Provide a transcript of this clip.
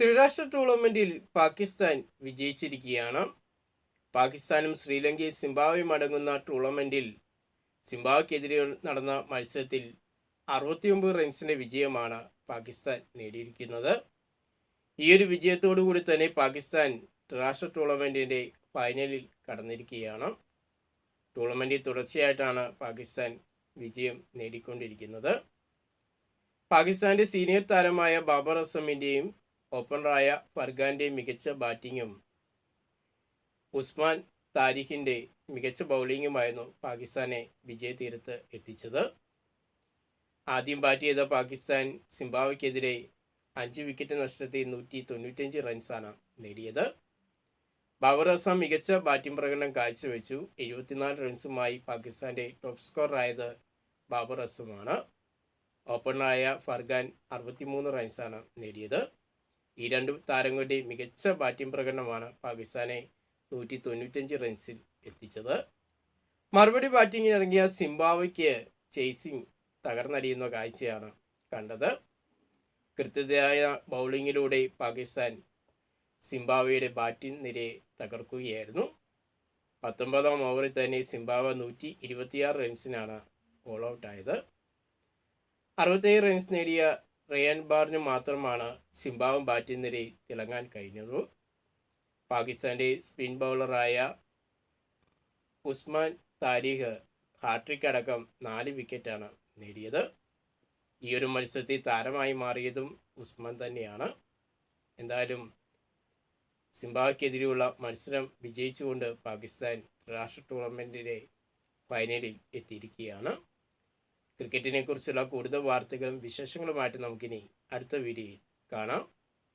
ത്രിരാഷ്ട്ര ടൂർണമെന്റിൽ പാകിസ്ഥാൻ വിജയിച്ചിരിക്കുകയാണ്. പാകിസ്ഥാനും ശ്രീലങ്കയും സിംബാബ്വേയും അടങ്ങുന്ന ടൂർണമെന്റിൽ സിംബാബ്വെക്കെതിരെ നടന്ന മത്സരത്തിൽ അറുപത്തിയൊമ്പത് റൺസിന്റെ വിജയമാണ് പാകിസ്ഥാൻ നേടിയിരിക്കുന്നത്. ഈ ഒരു വിജയത്തോടു കൂടി തന്നെ പാകിസ്ഥാൻ ത്രിരാഷ്ട്ര ടൂർണമെന്റിന്റെ ഫൈനലിൽ കടന്നിരിക്കുകയാണ്. ടൂർണമെന്റിൽ തുടർച്ചയായിട്ടാണ് പാകിസ്ഥാൻ വിജയം നേടിക്കൊണ്ടിരിക്കുന്നത്. പാകിസ്ഥാന്റെ സീനിയർ താരമായ ബാബർ അസമിന്റെയും ഓപ്പണറായ ഫർഗാന്റെയും മികച്ച ബാറ്റിങ്ങും ഉസ്മാൻ താരിഖിന്റെ മികച്ച ബൗളിങ്ങുമായിരുന്നു പാകിസ്ഥാനെ വിജയതീരത്ത് എത്തിച്ചത്. ആദ്യം ബാറ്റ് ചെയ്ത പാകിസ്ഥാൻ സിംബാവയ്ക്കെതിരെ അഞ്ച് വിക്കറ്റ് നഷ്ടത്തിൽ നൂറ്റി തൊണ്ണൂറ്റഞ്ച് റൺസാണ് നേടിയത്. ബാബർ അസാം മികച്ച ബാറ്റിംഗ് പ്രകടനം കാഴ്ചവെച്ചു. എഴുപത്തിനാല് റൺസുമായി പാകിസ്ഥാന്റെ ടോപ്പ് സ്കോറായത് ബാബർ അസമാണ്. ഓപ്പണറായ ഫർഗാൻ അറുപത്തിമൂന്ന് റൺസാണ് നേടിയത്. ഈ രണ്ട് താരങ്ങളുടെ മികച്ച ബാറ്റിംഗ് പ്രകടനമാണ് പാകിസ്ഥാനെ നൂറ്റി തൊണ്ണൂറ്റഞ്ച് റൺസിൽ എത്തിച്ചത്. മറുപടി ബാറ്റിങ്ങിനിറങ്ങിയ ഇറങ്ങിയ സിംബാബ്വയ്ക്ക് ചേസിംഗ് തകർന്നടിയുന്ന കാഴ്ചയാണ് കണ്ടത്. കൃത്യതയായ ബൗളിങ്ങിലൂടെ പാകിസ്ഥാൻ സിംബാവയുടെ ബാറ്റിംഗ് നിരയെ തകർക്കുകയായിരുന്നു. പത്തൊമ്പതാം ഓവറിൽ തന്നെ സിംബാബ്വ നൂറ്റി ഇരുപത്തിയാറ് റൺസിനാണ് ഓൾ ഔട്ടായത്. അറുപത്തേഴ് റൺസ് നേടിയ റയാൻ ബാറിന് മാത്രമാണ് സിംബാവും ബാറ്റിംഗ് നിരയിൽ തിളങ്ങാൻ കഴിഞ്ഞത്. പാകിസ്ഥാന്റെ സ്പിൻ ബൗളറായ ഉസ്മാൻ താരിഖ് ഹാട്രിക് അടക്കം നാല് വിക്കറ്റാണ് നേടിയത്. ഈ ഒരു മത്സരത്തിൽ താരമായി മാറിയതും ഉസ്മാൻ തന്നെയാണ്. എന്തായാലും സിംബാബ്വെക്കെതിരെയുള്ള മത്സരം വിജയിച്ചുകൊണ്ട് പാകിസ്ഥാൻ രാഷ്ട്ര ടൂർണമെന്റിന്റെ ഫൈനലിൽ എത്തിയിരിക്കുകയാണ്. ക്രിക്കറ്റിനെ കുറിച്ചുള്ള കൂടുതൽ വാർത്തകളും വിശേഷങ്ങളുമായിട്ട് നമുക്കിനി അടുത്ത വീഡിയോയിൽ കാണാം.